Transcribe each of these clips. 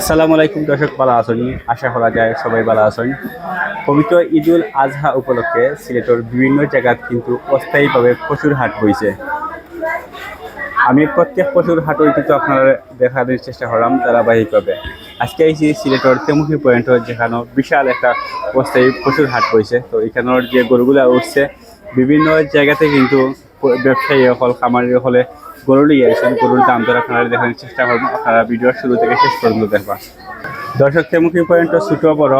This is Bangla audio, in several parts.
আসসালামু আলাইকুম দর্শক, ভালো আছেন? আশা করা যায় সবাই ভালো আছেন। পবিত্র ঈদুল আজহা উপলক্ষে সিলেটের বিভিন্ন জায়গাত কিন্তু অস্থায়ীভাবে প্রচুর হাট বইছে আমি প্রত্যেক পশুর হাটই কিন্তু আপনারা দেখানোর চেষ্টা করলাম ধারাবাহিকভাবে। আজকে এই সিলেটের তেমুখী পয়েন্ট যেখানে বিশাল একটা অস্থায়ী পশুর হাট বইছে তো এখানের যে গরুগুলা উঠছে, বিভিন্ন জায়গাতে কিন্তু ব্যবসায়ী হল, খামারি হলে গরু নিয়ে আসেন গরুর দাম দর আপনারা দেখানোর চেষ্টা করব আপনারা ভিডিওর শুরু থেকে শেষ পর্যন্ত দেখবা। দর্শক তেমুখী পয়েন্ট ছোট বড়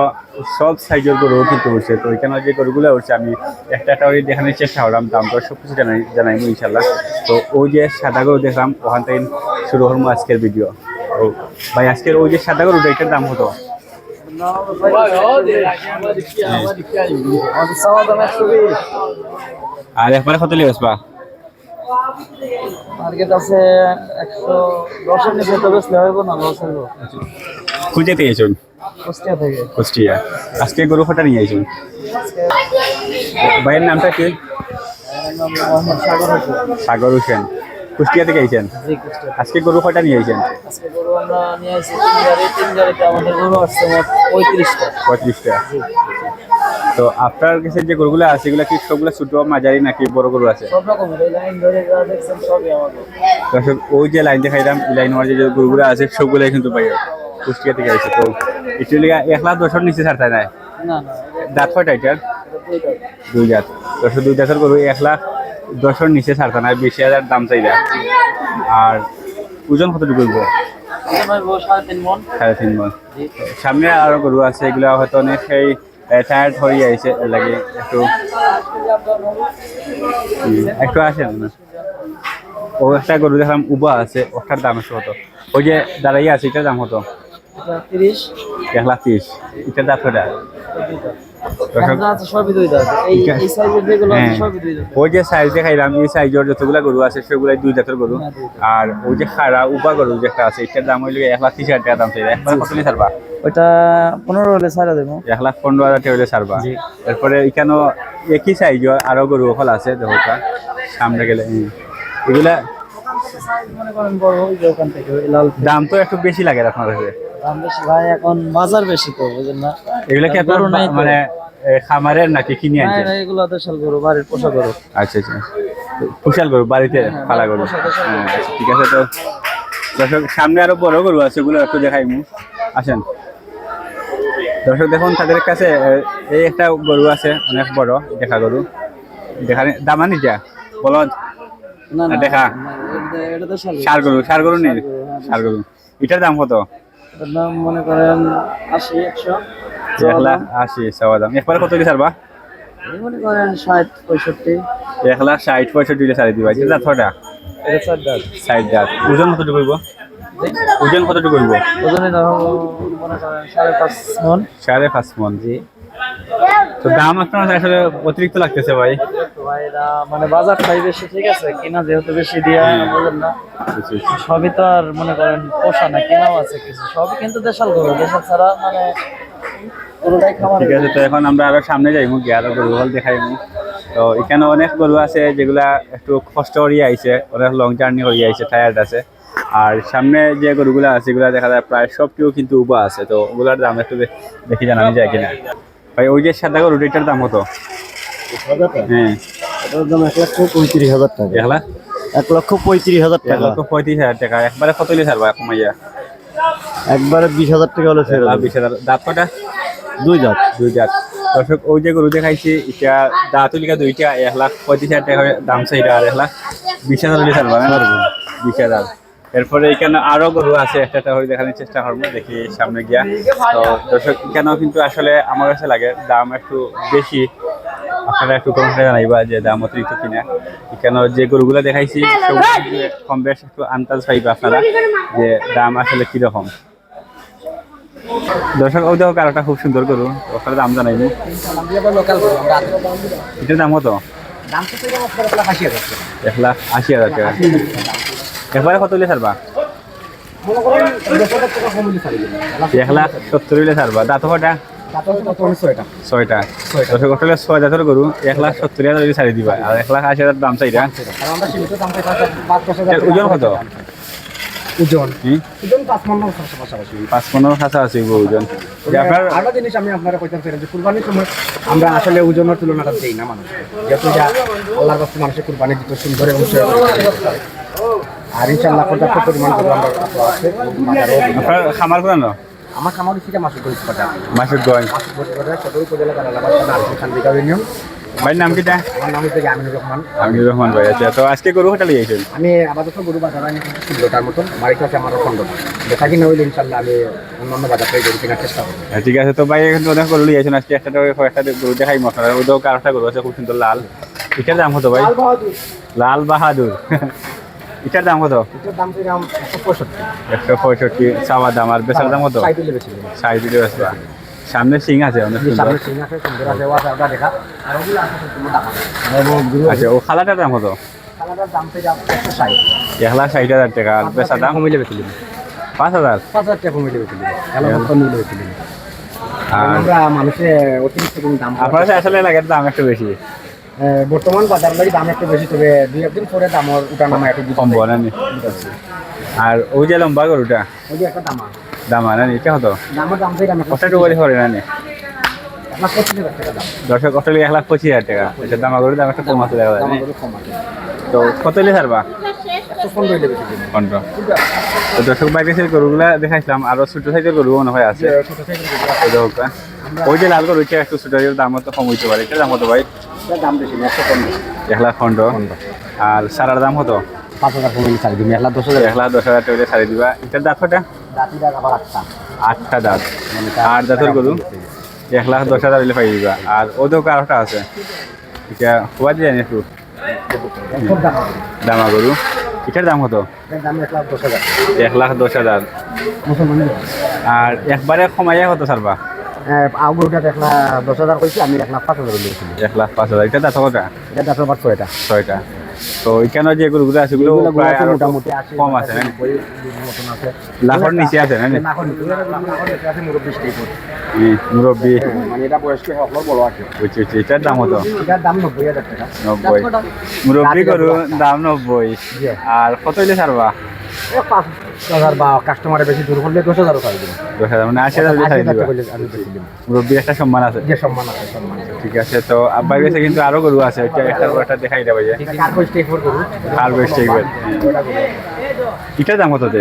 সব সাইজের গরু কিন্তু উঠছে তো এখানে যে গরুগুলো উঠছে আমি একটা একটা করে দেখানোর চেষ্টা করলাম দাম দর সব কিছু জানাই জানাইবো ইনশাল্লাহ তো ওই যে সাদা গরু দেখলাম ওখান থেকে শুরু হলো আজকের ভিডিও তো ভাই আজকের ওই যে সাদা গরুটা এটার দাম হতো আর একবারে কত লিয়ে আসবা? মার্কেট আছে একশো দশের নিচে তো বেশি হইব না লস হইব। খুঁজে পেয়েছুন কুষ্টিয়া থেকে। কুষ্টিয়া। আজকে গরু ফটা নিয়ে আইছুন? ভাইয়ের নামটা কি? সাগর হোসেন। সাগর হোসেন কুষ্টিয়া থেকে। আইছেন আজকে গরু ফটা নিয়ে আইছেন? আজকে গরু আমরা নিয়ে আসছি তিন গাড়ি তিন গাড়িতে আমাদের গরু আসছে মোট পঁয়ত্রিশটা। পঁয়ত্রিশটা। তো আপনার কাছে যে গরুগুলো আছে এগুলো কি সবগুলো ছোট মাঝারি নাকি বড় গরু আছে? দর্শক ওই যে লাইন দেখাইলাম লাইন আমার যে গরুগুলো আছে সবগুলোই কিন্তু পাই কুষ্টিয়া থেকে আছে তো একটু লেগে এক লাখ দশের নিচে ছাড়তে নাই দাঁত কয়টা এটার? দুই দাঁত। দশশো দুই দাঁতের গরু এক লাখ দশের নিচে ছাড়তে নাই বিশ হাজার দাম চাইলা। আর ওজন কতটুকু করব সাড়ে তিন মন। মন। সামনে আরও গরু আছে এগুলো হয়তো অনেক সেই টায়ার্ড হয়ে এর লাগে একটু একটু আসেন না। ও একটা গরু দেখলাম উবা আছে ওটার দাম আছে কত? ওই যে দাঁড়াইয়া আছে এটার দাম এটা তিরিশ। এক লাখ তিরিশ। এটার কটা হ্যাঁ। ওই যে সাইজ দেখাইলাম এই সাইজের যতগুলা গরু আছে সেগুলাই দুই জাতের গরু। হ্যাঁ, আর ওই যে খাড়া উবা গরু যেটা আছে এটার দাম হইলে এক লাখ তিরিশ হাজার টাকা দাম চাইলে একবার কত নিয়ে ছাড়বা ওটা পনেরো হলে ছাড়া দেবো। এক লাখ পনেরো হাজার টাকা হইলে ছাড়বা। এরপরে এখানেও একই সাইজের আরও গরু ফল আছে দেখা সামনে গেলে। এগুলা ওখান দাম তো একটু বেশি লাগে আপনার কাছে দাম বেশি ভাই এখন বাজার বেশি তো বুঝলেন না? এগুলা কি আপনার। মানে খামারের নাকি কিনে না আনছে না এগুলো দেশাল গরু বাড়ির পোষা গরু। আচ্ছা আচ্ছা কুশাল গরু বাড়িতে পালা গরু। হ্যাঁ, আচ্ছা, ঠিক আছে তো দর্শক সামনে আরও বড় গরু আছে ওগুলো একটু দেখাই আসেন। দর্শক দেখুন তাদের কাছে এই একটা গরু আছে অনেক বড় দেখা গরু। দেখানে দামানি যা বলো। দেখা। সার গরু সার গরু নেই হ্যাঁ, সার গরু। এটার দাম কত? দাম মনে করেন আশি একশো। এক লাখ আশি সবার দাম। একবার কত ছাড়বা? এই মনে করেন ষাট পঁয়ষট্টি। এক লাখ ষাট পঁয়ষট্টি দিয়ে ছাড়ি দিবা। এটা ছটা ষাট দাঁত। ওজন কতটুকু করব ওজন কতটুকু করব ওজনে ধরো মনে করেন সাড়ে পাঁচ মন। সাড়ে পাঁচ মন। জি তো দাম আপনার আসলে অতিরিক্ত লাগতেছে ভাই। তো ভাই মানে বাজারটাই বেশি ঠিক আছে? কিনা যেহেতু বেশি দিয়া বুঝলেন না সবই তো আর মনে করেন পোষা না কেনাও আছে কিছু। সবই কিন্তু দেশাল গরু। দেশাল ছাড়া মানে ঠিক আছে তো এখন আমরা আরও সামনে যাইমু গিয়ে আরও গরু হল দেখাইমু। তো এখানে অনেক গরু আছে যেগুলা একটু কষ্ট করিয়ে আইছে অনেক লং জার্নি করিয়ে আইছে টায়ার্ড আছে। আর সামনে যে গরুগুলা আছে এগুলা দেখা যায় প্রায় সবটিও কিন্তু উবা আছে তো ওগুলার দাম একটু দেখি জানানো যায় কিনা। ভাই ওই যে সাদা গরু এটার দাম কত? হ্যাঁ। এটার দাম এক লক্ষ পঁয়ত্রিশ হাজার টাকা। এক লাখ? এক লক্ষ পঁয়ত্রিশ হাজার এক লক্ষ পঁয়ত্রিশ হাজার টাকা। একবারে কত লিয়ে ছাড়বা কমাইয়া একবারে বিশ হাজার টাকা হলে ছেড়ে বিশ হাজার। দাঁত কটা? দুই দাঁত। দুই দর্শক ওই যে গরু দেখাইছি এটা দুইটা এক লাখ পঁয়ত্রিশ হাজার টাকা দাম চাইটা আর এক লাখ বিশ হাজার হলে ছাড়বা না? বিশ হাজার। এরপরে এখানে আরও গরু আছে একটা দেখানোর চেষ্টা করব দেখি সামনে গিয়া। তো দর্শক এখানেও কিন্তু আসলে আমার কাছে লাগে দাম একটু বেশি। আপনারা একটু কমেন্টে জানাইবা যে দাম অতিরিক্ত কিনা। এখানে যে গরুগুলো দেখাইছি কিন্তু কম বেশ একটু আন্দাজ পাইবা আপনারা যে দাম আসলে কীরকম। দর্শক ওই দেখো কারোটা খুব সুন্দর গরু। ওখানে দাম জানাইনি। লোকাল এটার দাম কত? তো এক লাখ আশি হাজার টাকা। একবারে কত হইলে ছাড়বা? মনে এক লাখ সত্তর হইলে ছাড়বা। দাঁত কটা ছয়টা। দর্শক ওটা ছয় গরু এক লাখ সত্তর হাজার ছাড়ি দিবা। আর এক লাখ আশি হাজার দাম চাইটা ওজন কত? ওজন? ওজন পাঁচ মন পাশাপাশি পাঁচ পনেরো কাছা ওজন। আপনার আরও জিনিস আমি আপনারা কইতে চাই যে কুরবানির সময় আমরা আসলে ওজনের তুলনাটা দেই না মানুষ। যেহেতু যা আল্লাহর কাছে মানুষের কুরবানি দিতে সুন্দর এবং। আর ইনশাআল্লাহ পর্যাপ্ত পরিমাণ আমরা আছে আপনার খামার কোথানো আমার খামার থেকে মাসুদ গরিব বাজার মাসুদ গঞ্জ মাসুদ গরিব বাজার সদর উপজেলা কালালাবাদ থানা খান্দিকা ইউনিয়ন। ভাইয়ের নাম কিটা? আমার নাম হচ্ছে আমিনুর রহমান। আমিনুর রহমান ভাই আচ্ছা তো আজকে গরু হোটেলে গিয়েছেন আমি আপাতত গরু বাজার কিন্তু ষোলোটার মতন বাড়িতে আছে আমার খন্ড দেখা কিনা হইলে ইনশাল্লাহ আমি অন্যান্য বাজার থেকে গরু কেনার চেষ্টা করব। হ্যাঁ, ঠিক আছে তো ভাই এখন অনেক গরু লিয়েছেন আজকে একটা একটা গরু দেখাই মশলা। ওদের কারোটা গরু আছে খুব সুন্দর লাল। এটার দাম কত ভাই? লাল বাহাদুর। এটার দাম কত? এটার দাম একশো পঁয়ষট্টি। একশো পঁয়ষট্টি চাওয়া দাম। আর বেচার দাম কত? বেশি বেচবা সামনে সিং আছে অনেক আচ্ছা ও খালাটার দাম কত? এক লাখ ষাট হাজার টাকা। আর বেচার দাম? কমিলে বেশি পাঁচ হাজার? পাঁচ হাজার টাকা কমিলে বেশি আমরা মানুষের অতিরিক্ত দাম আপনার আসলে লাগে দাম একটু বেশি। বর্তমান বাজার বাড়ি দাম একটু বেশি তবে দুই একদিন পরে দামের উঠা নামা একটু কম বলেনি আর ওই যে লম্বা গরুটা? ওই যে একটা দাম। দাম আনেন এটা কত? দামের দাম থেকে আমি কষ্ট করে করে হাজার টাকা দর্শক কত এক লাখ পঁচিশ হাজার টাকা? এটা দামা গরুর দাম একটা কম আছে দেখা যায় দাম তো কত লিয়ে ছাড়বা? পনেরো তো দর্শক বাইরে সেই গরুগুলা দেখাইছিলাম। আরও ছোট সাইজের গরু মনে হয় আছে। সাইজের গরু ওই যে লাল গরু একটু ছোট এর দাম তো কম হইতে পারে। এটা দাম কত ভাই? দাম বেশি এক লাখ পনেরো। আর সারার দাম কত? পাঁচ হাজার পনেরো চাই দিন এক লাখ দশ হাজার। এক লাখ দশ হাজার টাকা ছাড়ি দিবা। এটার দাঁত কটা আটটা। আটটা দাঁত। আট দাঁতের গরু? এক লাখ দশ হাজার হইলে পাই দিবা। আর ওদের কারোটা আছে? এটা হওয়া যায় না একটু? দাম। গরু। এটার দাম কত? এক লাখ দশ হাজার। এক লাখ দশ হাজার। মুসলমানের আর একবারে কমাইয়া কত ছাড়বা? এক লাখ দশ হাজার কইছি আমি এক লাখ পাঁচ হাজার দিয়েছিলাম এক লাখ পাঁচ হাজার। এটা দাঁত কটা এটা হাজার ছয়টা। ছয়টা। তো এখানে যে গরুগুলো আছে ওগুলো মোটামুটি আছে কম লাখর নিচে আছে না মুরব্বী মুরব্বী। মানে এটার দাম কত? নব্বই মুরব্বী গরু দাম নব্বই। আর কত হইলে ছাড়বা? পাঁচ হাজার বা কাস্টমারে বেশি দূর করলে দশ হাজারও ছাড়ি দিবেন দশ হাজার মানে আশি হাজার একটা সম্মান আছে। যে সম্মান আছে সম্মান ঠিক আছে তো আব্বার কাছে কিন্তু আরও গরু আছে এটা একটা একটা দেখাই দেবে যে। এটার দাম কত দে?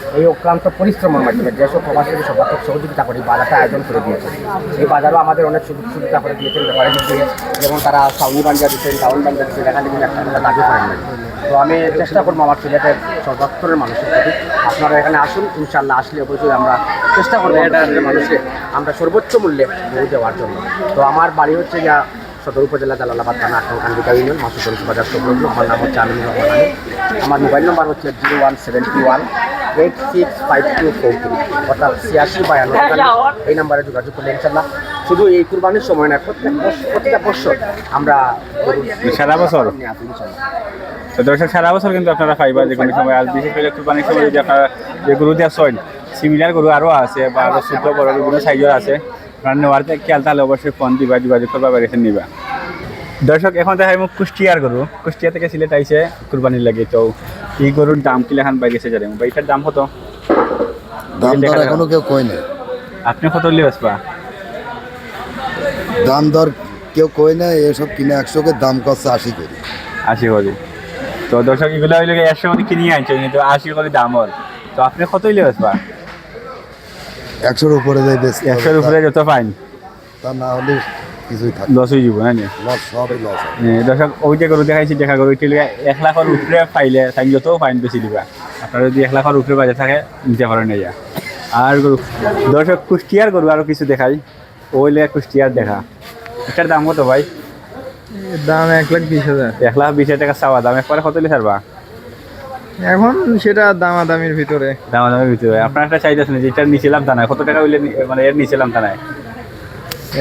এই অক্লান্ত পরিশ্রমের মাধ্যমে যেসব প্রবাসীদের সর্বাত্মক সহযোগিতা করে বাজারটা আয়োজন করে দিয়েছে। এই বাজারও আমাদের অনেক সুযোগ সুবিধা করে দিয়েছেন ব্যাপারে যেমন তারা সাউনি বাঞ্জা দিচ্ছেন টাউন বাঞ্জা দিচ্ছেন এখানে কিন্তু একটা কথা দাবি করেন না তো আমি চেষ্টা করব আমার সিলেটের সর্বাত্তরের মানুষের প্রতি। আপনারা এখানে আসুন ইনশাল্লাহ আসলে অবশ্যই আমরা চেষ্টা করব এটা মানুষকে আমরা সর্বোচ্চ মূল্যে গরু দেওয়ার জন্য। তো আমার বাড়ি হচ্ছে যা সদর উপজেলা জালালাবাদ থানা আটকান্দিকা ইউনিয়ন মাসুদ বাজার সংলগ্ন আমার নাম হচ্ছে আমিনুর রহমান আমার মোবাইল নম্বর হচ্ছে zero one seventy one eight six five two four three অর্থাৎ ছিয়াশি বায়ান্ন। এই নাম্বারে যোগাযোগ করলে ইনশাল্লাহ শুধু এই কুরবানির সময় না প্রত্যেক প্রত্যেকটা বছর আমরা সারা বছর? তো দর্শক সারা বছর কিন্তু আপনারা পাইবা যে কোনো সময় আর বিশেষ করে কুরবানির সময় যদি আপনারা যে গরু দেওয়া ছয় সিমিলার গরু আরও আছে বা আরও ছোট বড় বিভিন্ন সাইজের আছে আপনারা নেওয়ার খেয়াল তাহলে অবশ্যই ফোন দিবা যোগাযোগ করবা বেড়েছে নিবা। দর্শক এখন দেখাই মোক কুষ্টিয়ার গরু কুষ্টিয়া থেকে সিলেট আইছে কুরবানির লাগে। তো এই গরুর দাম কি লেখান বাই গেছে জানেন বা এটার দাম কত? দাম দর এখনও কেউ কয় নাই। আপনি কত লিয়ে আসবা দাম দর কেউ কয় নাই এসব কিনে একশোকে দাম করছে আশি করে আশি করে তো দর্শক এগুলো হইলে একশো করে কিনে আনছে কিন্তু আশি করে দাম ওর তো আপনি কত লিয়ে আসবা একশোর উপরে যায় বেশ একশোর উপরে যত ফাইন তা না হলে কিছুই থাকে লস হয়ে যাব না নি? লস সবই লস দর্শক ওই যে গরু দেখাইছি দেখা গরু এটি লিগে এক লাখের উপরে পাইলে তাই যত ফাইন বেশি দিবা। আপনারা যদি এক লাখের উপরে বাজে থাকে নিতে পারেন না ইয়া আর গরু দর্শক কুষ্টিয়ার গরু আরও কিছু দেখাই। ওই লেগে কুষ্টিয়ার দেখা। এটার দাম কত ভাই? দাম এক লাখ বিশ হাজার। এক লাখ বিশ হাজার টাকা চাওয়া দাম একবারে কত লিটার বা? এখন সেটা দামাদামির ভিতরে। দাম দামের ভিতরে। আপনার একটা চাইতেছেন যে এটার নিছিলাম তা নয় কত টাকা হইলে মানে এর নিছিলাম তা নয়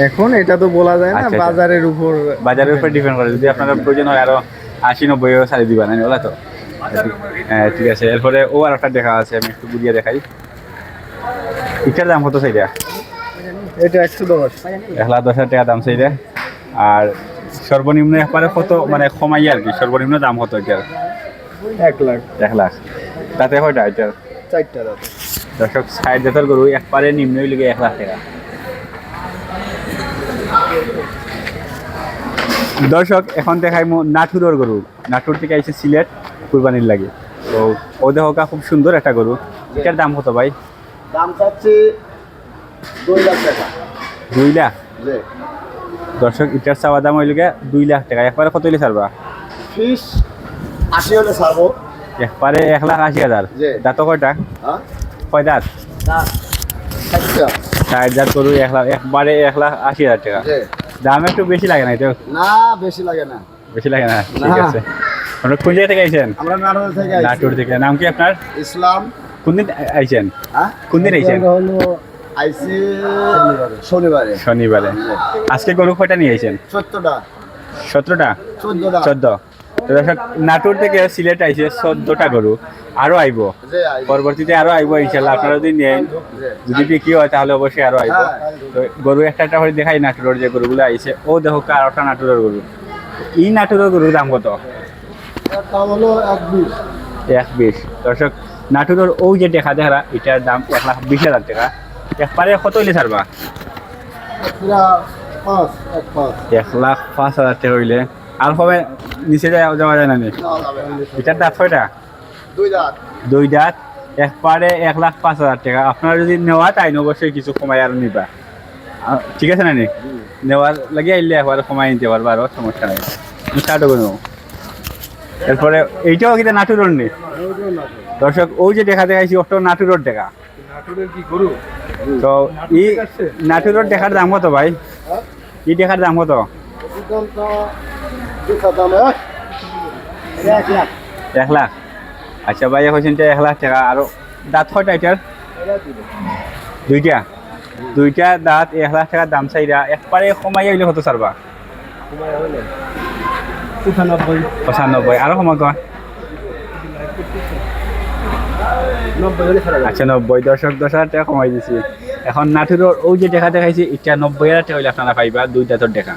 এখন এটা তো বলা যায় না আচ্ছা, আচ্ছা। বাজারের উপর বাজারের উপর ডিপেন্ড করে। যদি আপনার প্রয়োজন হয় আরও আশি নব্বই সারি দিবা না ওলা তো? হ্যাঁ ঠিক আছে। এরপরে ও আর একটা দেখা আছে আমি একটু বুঝিয়ে দেখাই। এটার দাম কত সেইটা এটা একশো দশ। এক লাখ দশ হাজার টাকা দাম সেইটা আর সর্বনিম্ন একবারে কত মানে কমাই আর কি সর্বনিম্ন দাম কত এটার? এক লাখ। এক লাখ। তাতে কয়টা এটার? চারটা দর্শক ষাট জাতের গরু একবারে নিম্ন লিগে এক লাখ টাকা। দর্শক এখন দেখাই নাটুরের গরু। নাটুর থেকে আইছে সিলেট কুরবানির লাগে। তো ও দেহকা খুব সুন্দর একটা গরু। এটার দাম কত ভাই? দাম চাচ্ছি দুই লাখ টাকা। দুই লাখ? দর্শক ইটার চাওয়া দাম হইলগে দুই লাখ টাকা। একবারে কত হইলে ছাড়বা? ফিস আশি হলে ছাড়বো। একবারে এক লাখ আশি হাজার। দাঁত কয়টা? হ্যাঁ? কয় দাঁত? ষাট দাঁত গরু এক লাখ একবারে এক লাখ আশি হাজার টাকা। দাম একটু বেশি লাগে না এটা না বেশি লাগে না। বেশি লাগে না? ঠিক আছে। আপনারা কোন জায়গা থেকে আইছেন? আমরা নাটোর থেকে আইছি। নাটোর থেকে। নাম কি আপনার? ইসলাম। কোন দিন আইছেন? হ্যাঁ? কোন দিন আইছেন? হলো আইসি শনিবারে। শনিবারে। আজকে গরু কয়টা নিয়ে আইছেন? চোদ্দটা। সতেরোটা? চোদ্দটা। চোদ্দ। তো দর্শক নাটোর থেকে সিলেট আইছে চোদ্দটা গরু আরও আইব। পরবর্তীতে আরও আইব ইনশাল্লাহ আপনারা যদি নেন। যদি বিক্রি হয় তাহলে অবশ্যই আরও আইব। তো গরু একটা একটা করে দেখাই নাটোরের যে গরুগুলো আইছে ও দেখো আর একটা নাটোরের গরু এই নাটোরের গরুর দাম কত? এক বিশ। দর্শক নাটোরের ও যে দেখা দেখা এটার দাম এক লাখ বিশ হাজার টাকা। একবারে কত হইলে ছাড়বা এক লাখ পাঁচ হাজার টাকা হইলে আর কবে নিচে যাওয়া যাওয়া যায় না এটার দাঁত কয়টা? দুই দাঁত। দাঁত একবারে এক লাখ পাঁচ হাজার টাকা। আপনারা যদি নেওয়া তাই অবশ্যই কিছু কমাই আর নিবা। ঠিক আছে না নি? নেওয়ার লাগে আইলে একবার কমাই নিতে পারবা আরও সমস্যা নাই। স্টার্টও করে নেব। এরপরে এইটাও কিন্তু নাটুরোর নেই দর্শক ওই যে দেখা দেখাইছি ওটাও নাটুরোর দেখা। তো ই নাটুরোর দেখার দাম কত ভাই? ই দেখার দাম কত? এক লাখ। আচ্ছা ভাই এখন এক লাখ টাকা। আর দাঁত কয়টা এটার দুইটা। দুইটা দাঁত এক লাখ টাকার দাম চাইরা। একবারে কমাই হইলে কত ছাড়বা পঁচানব্বই পঁচানব্বই আরও কমা ছাড়া আচ্ছা নব্বই দশক দশ হাজার টাকা কমাই দিছি। এখন নাটুরের ওই যে দেখা দেখাইছি এটা নব্বই হাজার টাকা হইলে আপনারা পাইবা। দুই দাঁতর দেখা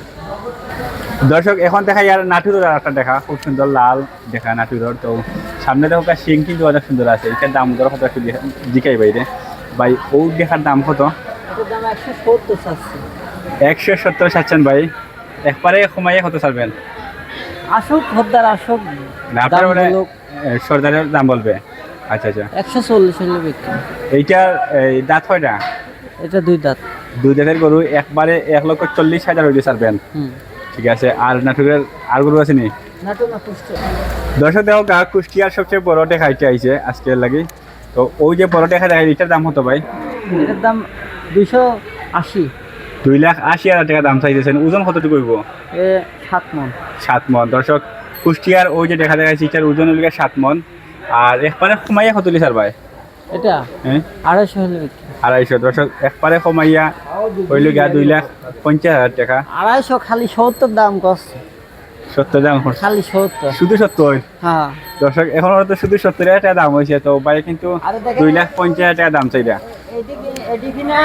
দর্শক এখন দেখাই আর নাটুরের একটা দেখা। খুব সুন্দর লাল দেখা নাটুরের তো সামনে দেখো সিং কিন্তু অনেক সুন্দর আছে। এটার দাম ধরো কত একটু দেখা- জিকাই বাইরে ভাই ও দেখার দাম কত? একশো সত্তর চাচ্ছেন ভাই। একবারে কমাইয়ে কত ছাড়বেন? আসুক খদ্দার আসুক। না আপনার মানে সর্দারের দাম বলবে। আচ্ছা আচ্ছা। একশো চল্লিশ হলে বিক্রি। এইটার এই দাঁত কয়টা? এটা দুই দাঁত। দুই দাঁতের গরু একবারে এক লক্ষ চল্লিশ হাজার হইলে ছাড়বেন। ঠিক আছে আর নাটকের আর গরু আছে নি? দর্শক দেখো গা কুষ্টিয়ার সবচেয়ে বড় দেখাইতে আইছে আজকের লাগি। তো ওই যে বড় দেখা দেখাই এটার দাম হতো ভাই? এটার দাম দুইশো আশি। দুই লাখ আশি হাজার টাকা দাম চাইতেছেন ওজন কতটুকু হইব? এ সাত মন। সাত মন। দর্শক কুষ্টিয়ার ওই যে দেখা দেখাইছে এটার ওজন হইলে সাত মন। আর একবারে কমাইয়া কত লিটার ভাই? এটা? হ্যাঁ? আড়াইশো আড়াইশো। দর্শক একবারে কমাইয়া হইল গিয়া দুই লাখ পঞ্চাশ হাজার টাকা। আড়াইশো খালি সত্তর দাম কষ্ট সত্তর দাম খালি সত্তর। শুধু সত্তর? হ্যাঁ। দর্শক এখন ওর তো শুধু সত্তর হাজার টাকা দাম হয়েছে তো ভাই কিন্তু দুই লাখ পঞ্চাশ হাজার টাকা দাম না।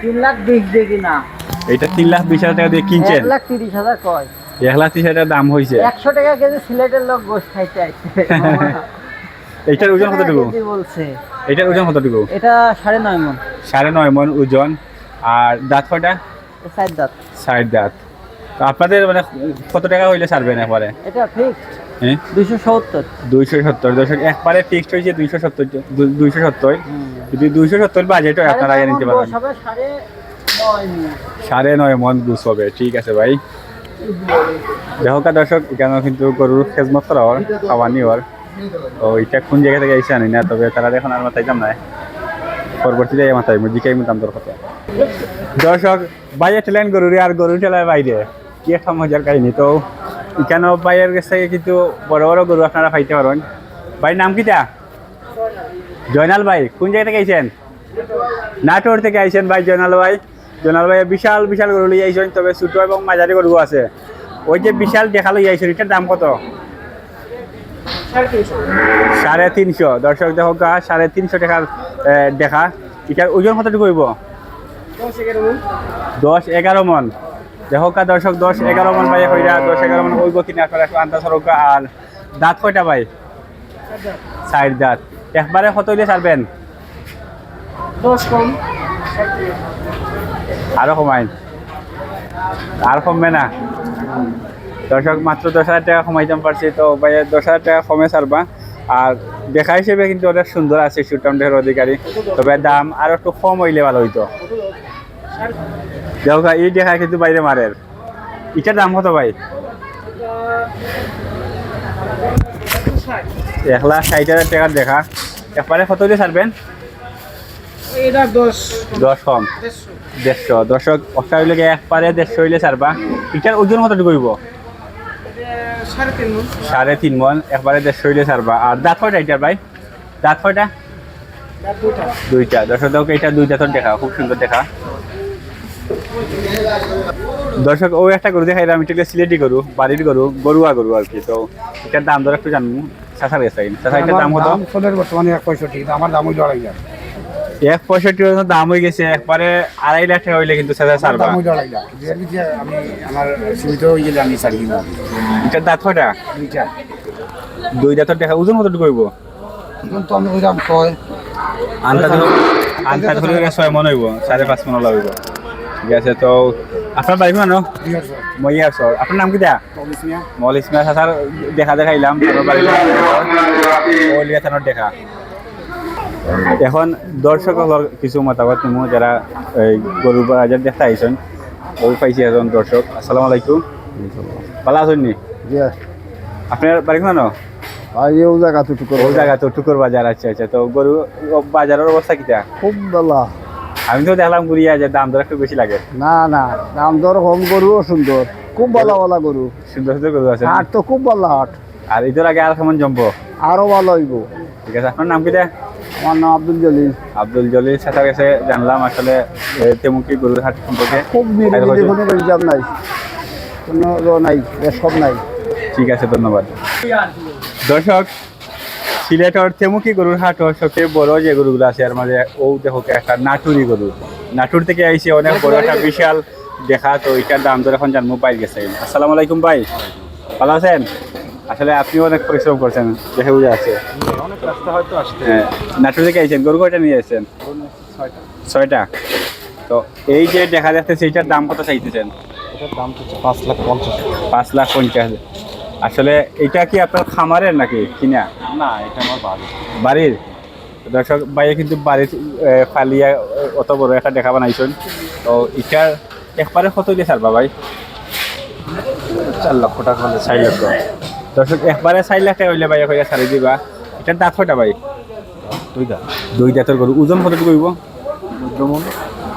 তিন লাখ বিশ দিয়ে কিনা এইটা তিন লাখ বিশ হাজার টাকা দিয়ে কিনছেন? এক লাখ তিরিশ হাজার কয়? এক লাখ তিরিশ হাজার দাম হয়েছে। একশো টাকা কেজি সিলেটের লোক গোস খাইতে আইছে এইটার ওজন কতটুকু বলছে। এইটার ওজন কতটুকু এটা সাড়ে নয় মন। সাড়ে নয় মন ওজন। আর দাঁত কয়টা? চার দাঁত। সাইড দাঁত। তো আপনাদের মানে কত টাকা হইলে ছাড়বেন একবারে এটা ফিক্সড হ্যাঁ দুইশো সত্তর। দুইশো সত্তর। দর্শক একবারে ফিক্সড হয়েছে দুইশো সত্তর দুইশো সত্তর। যদি দুইশো সত্তর বাজেটও আপনারা আগে নিতে পারবেন। সাড়ে নয় মন গুছ হবে ঠিক আছে ভাই। দেহকা দর্শক এখানেও কিন্তু গরুর খেজমত করা হওয়ার খাওয়া নিওয়ার তো এটা কোন জায়গা থেকে এসে আনি না, তবে তারা এখন আর মাথায় যাম না পরবর্তীতে মাথায় মুজিকাই মতাম তোর কথা। দর্শক বাইরে ঠেলেন গরুরে, আর গরু ঠেলায় বাইরে। কি একটা মজার কাহিনী তো। এখানে ভাইয়ের কাছ কিন্তু বড় বড় গরু আপনারা পাইতে পারেন ভাই নাম কিটা জয়নাল ভাই, কোন জায়গা থেকে আইছেন? নাটোর থেকে আইছেন ভাই জয়নাল ভাই। জয়নাল ভাই বিশাল বিশাল গরু লিয়ে আইছেন, তবে ছোট এবং মাঝারি গরু আছে। ওই যে বিশাল দেখা লই আইছেন, এটার দাম কত? সাড়ে তিনশো। দর্শক দেখো গা সাড়ে তিনশো টাকার দেখা। এটার ওজন কতটুকু হইব? দশ এগারো মন। দেখো কা দর্শক দশ এগারো মন পাই হইরা দশ এগারো মন হইব কিনা আন্দাজ করুক আর দাঁত কয়টা ভাই? সাইড দাঁত। একবারে কত হইলে ছাড়বেন? আরও কমাইন। আর কমবে না। দর্শক মাত্র দশ হাজার টাকা কমাইতে পারছি তো ভাই দশ হাজার টাকা কমে ছাড়বা। আর দেখা হিসেবে কিন্তু অনেক সুন্দর আছে সুটামডের অধিকারী। তবে দাম আরও একটু কম হইলে ভালো হইতো। দেখো এই দেখা কিন্তু বাইরে মারের। এটার দাম কত ভাই? এক লাখ ষাট হাজার টাকার দেখা। একবারে কত হইলে ছাড়বেন? দশ। কম। দেড়শো। দর্শক অষ্টা হইলে একবারে দেড়শো হইলে ছাড়বা? এটার ওজন কতটুকু হইব? সাড়ে তিন মন। একবারে দেড়শো হইলে ছাড়বা। আর দাঁত কয়টা এটার ভাই? দাঁত কয়টা? দুইটা। দর্শক এটা দুই দাঁতর দেখা খুব সুন্দর দেখা। দর্শক ও একটা গরু দেখাইলাম এটা হলো সিলেটি গরু বাড়ির গরু গরুয়া গরু আর কি। তো এটার দাম দর একটু জানব। চাষার গেছে চাষা এটার দাম কত? বর্তমানে পঁয়ষট্টি আমার দাম হইল আড়াই এক পঁয়ষট্টি পর্যন্ত দাম হয়ে গেছে একবারে আড়াই লাখ টাকা হইলে কিন্তু চাষা ছাড়বা। দাম হইল আড়াই লাখ। আমি আমার সীমিত হয়ে গেলে আমি ছাড়ি কিনা এটার দাঁত কয়টা? দুইটা। দুই দাঁতর দেখা ওজন কতটুকু হইব? এখন তো আমি ওই দাম কয় ধরো আনতা ধরে ছয় মন হইব সাড়ে পাঁচ মন হইব। ঠিক আছে তো আপনার বাড়ি মানো মই আছো আপনার নাম কি দেয়া মল ইসমিয়া সাসার দেখা দেখাইলাম বাড়ি দেখা। এখন দর্শকসকলৰ কিছু মতামত নিমো যারা এই গরু বাজার দেখতে আইছেন ওই পাইছি এজন দর্শক। আসসালামু আলাইকুম। ভালো আছেন নি? আপনার বাড়ি আর এই জায়গা তো টুকর ওই জায়গা তো টুকুর বাজার আচ্ছা আচ্ছা। তো গরু বাজারের অবস্থা কিটা খুব বেলা। আমি তো দেখলাম ঘুরিয়া যে দাম দর একটু বেশি লাগে। না না দাম দর কম গরুও সুন্দর। খুব ভালো ভালো গরু। সুন্দর সুন্দর গরু আছে। হাট তো খুব ভালো হাট। আর ঈদের আগে আর কেমন জমবো আরও ভালো হইব। ঠিক আছে আপনার নাম কি দেয় আমার নাম আব্দুল জলিল। আব্দুল জলিল সাথে গেছে জানলাম আসলে তেমুকি গরুর হাট সম্পর্কে। খুব হয়তো- কোনো রিজার্ভ নাই। কোনো র নাই সব নাই। ঠিক আছে ধন্যবাদ। দর্শক সিলেটর তেমুকি গরুর হাট সবচেয়ে বড় যে গরুগুলো আছে আর মাঝে ও দেখো একটা নাটুরি গরু। নাটুর থেকে আইসে অনেক বড় একটা বিশাল দেখা তো এটার দাম দর এখন জানব পাই গেছে। আসসালামু আলাইকুম ভাই। ভালো আছেন? আসলে আপনিও অনেক পরিশ্রম করছেন দেখে বুঝে আছে। অনেক রাস্তা হয়তো আসতে হ্যাঁ নাটুর থেকে আইছেন গরু কয়টা নিয়ে আসছেন? ছয়টা। তো এই যে দেখা যাচ্ছে সেইটার দাম কত চাইতেছেন? এটার দাম তো পাঁচ লাখ পঞ্চাশ। পাঁচ লাখ পঞ্চাশ। আসলে এটা কি আপনার খামারের নাকি কিনা? না এটা আমার বাড়ি বাড়ির? দর্শক বাইরে কিন্তু বাড়ির ফালিয়া অত বড় একটা দেখা বানাইছেন। তো এটার একবারে কত দিয়ে ছাড়বা ভাই? চার লক্ষ টাকা হলে চার লক্ষ। দর্শক একবারে চার লাখ টাকা হইলে ভাই হইয়া ছাড়ি দিবা। এটার দাঁত কয়টা ভাই? দুই দাম দুই দাঁতের গরু। ওজন কতটুকু হইব?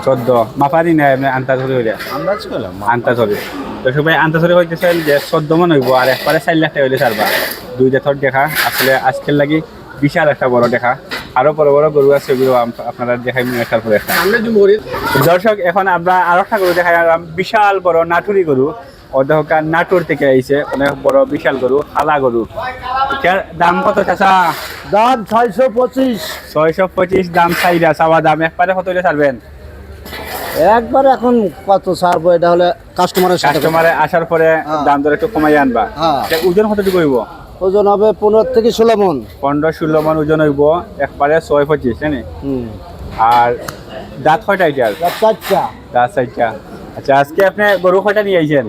চোদ্দ। মাপারি নাই আপনি আন্তাজ ধরে হইলে। আন্দাজ করলাম আন্তাজ ধরে দর্শক ভাই আন্তাজ ধরে হইতেছেন যে চোদ্দ মান হইব আর একবারে চার লাখ টাকা হইলে ছাড়বা। দুই দাঁতর দেখা। আসলে আজকের লাগি বিশাল একটা বড় দেখা। আরও বড় বড় গরু আছে ওগুলো আপনারা দেখাই মনে একটার পর একটা। দর্শক এখন আমরা আরও একটা গরু দেখাই। বিশাল বড় নাটুরি গরু। অধ্যক্ষা নাটুর থেকে আইছে অনেক বড় বিশাল গরু হালা গরু এটার দাম কত চাচা? দাম ছয়শো পঁচিশ। ছয়শো পঁচিশ দাম চাইরা চাওয়া দাম একবারে কত হইলে ছাড়বেন একবার এখন কত ছাড়বো এটা হলে কাস্টমারের সাথে কাস্টমারে আসার পরে। দাম দর একটু কমাই আনবা। হ্যাঁ। ওজন কতটুকু হইব? ওজন হবে পনেরো থেকে ষোলো মন। পনেরো ষোলো মান ওজন হইব একবারে ছয় পঁচিশ জানি হুম। আর দাঁত কয়টা এটার চারটা দাঁত চারটা আচ্ছা আজকে আপনি গরু কয়টা নিয়ে আইছেন?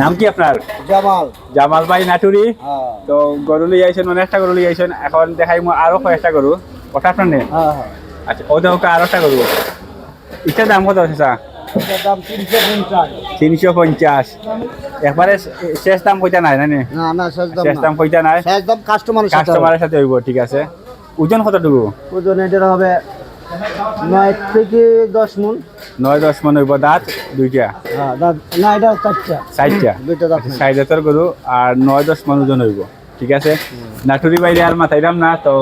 নাম কি আপনার? জামাল। জামাল ভাই নাটুরি। হ্যাঁ। তো গরু লিয়ে আইছেন অনেকটা গরু লিয়ে আইছেন এখন দেখাই আরও কয়েকটা গরু। ওটা আপনার নেই? হ্যাঁ হ্যাঁ। আচ্ছা ও দেখো আরও একটা গরু। এটার দাম কত আছে তিনশো পঞ্চাশ। একবারে শেষ দাম কইতা নাই না শেষ দাম কইতা নাই? শেষ দাম কাস্টমারের সাথে হইব ঠিক আছে। ওজন কতটুকু? ওজন এটার হবে নয় থেকে দশ মন। নয় দশ মন হইব দাঁত দুইটা। হ্যাঁ দাঁত না এটা চারটা। চারটা। দুইটা দাঁত নাই। সাইড জাতের গরু আর নয় দশ মন ওজন হইব ঠিক আছে? নাটুরি বাইরে আর মাথাইলাম না তো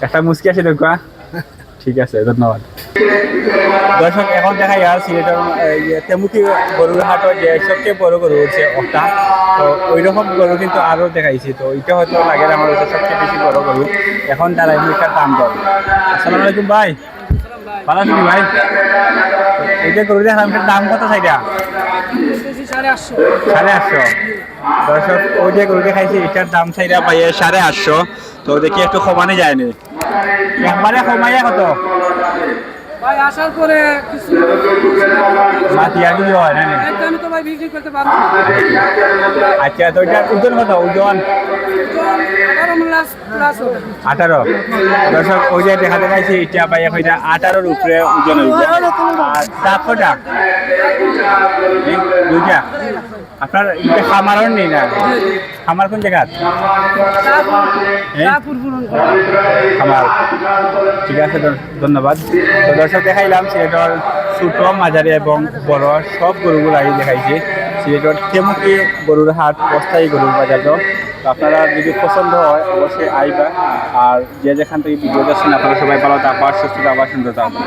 একটা মুসকি আছে দেখবা ঠিক আছে, ধন্যবাদ। দর্শক, এখন দেখা যায় সিলেটের এই যে তেমুকি গরুর হাটও যে সবচেয়ে বড় গরু হচ্ছে ওটা তো ওই রকম গরু কিন্তু আরও দেখাইছি, তো এটা হয়তো লাগে আমার হচ্ছে সবচেয়ে বেশি বড় গরু। এখন তারা একটা দাম দর। আসসালামু আলাইকুম ভাই। ভালো আছি ভাই? যে গরু দেখালাম দাম কত সাইডা সাড়ে আটশো। দর্শক, ওই যে গরু দেখাইছি এটার দাম সাইডা পাইয়ে সাড়ে আটশো। তো দেখি একটু কমানে যায়নি একবারে কমাইয়া কত? ভাই আসার পরে কিছু মাটি হয় না নি? একদমই তো ভাই বিক্রি করতে পারব। আচ্ছা তো এটার ওজন কত? ওজন আঠারো দর্শক ওই যে দেখা দেখাইছি এটা পাইয়া কইটা আঠারোর উপরে ওজন আর কটা এই দুইটা? আপনার খামারও নেই না? খামার কোন জায়গা আমার ঠিক আছে ধন্যবাদ। তো দর্শক দেখাইলাম সিলেটর ছোট মাঝারি এবং বড় সব গরুগুলো আগে দেখাইছি। সিলেটর তেমুকি গরুর হাট অস্থায়ী গরুর বাজার তো আপনারা যদি পছন্দ হয় অবশ্যই আইবা। আর যে যেখান থেকে ভিডিও দেখছেন আপনারা সবাই ভালো থাকবা সুস্থ থাকবা সুন্দর থাকবা।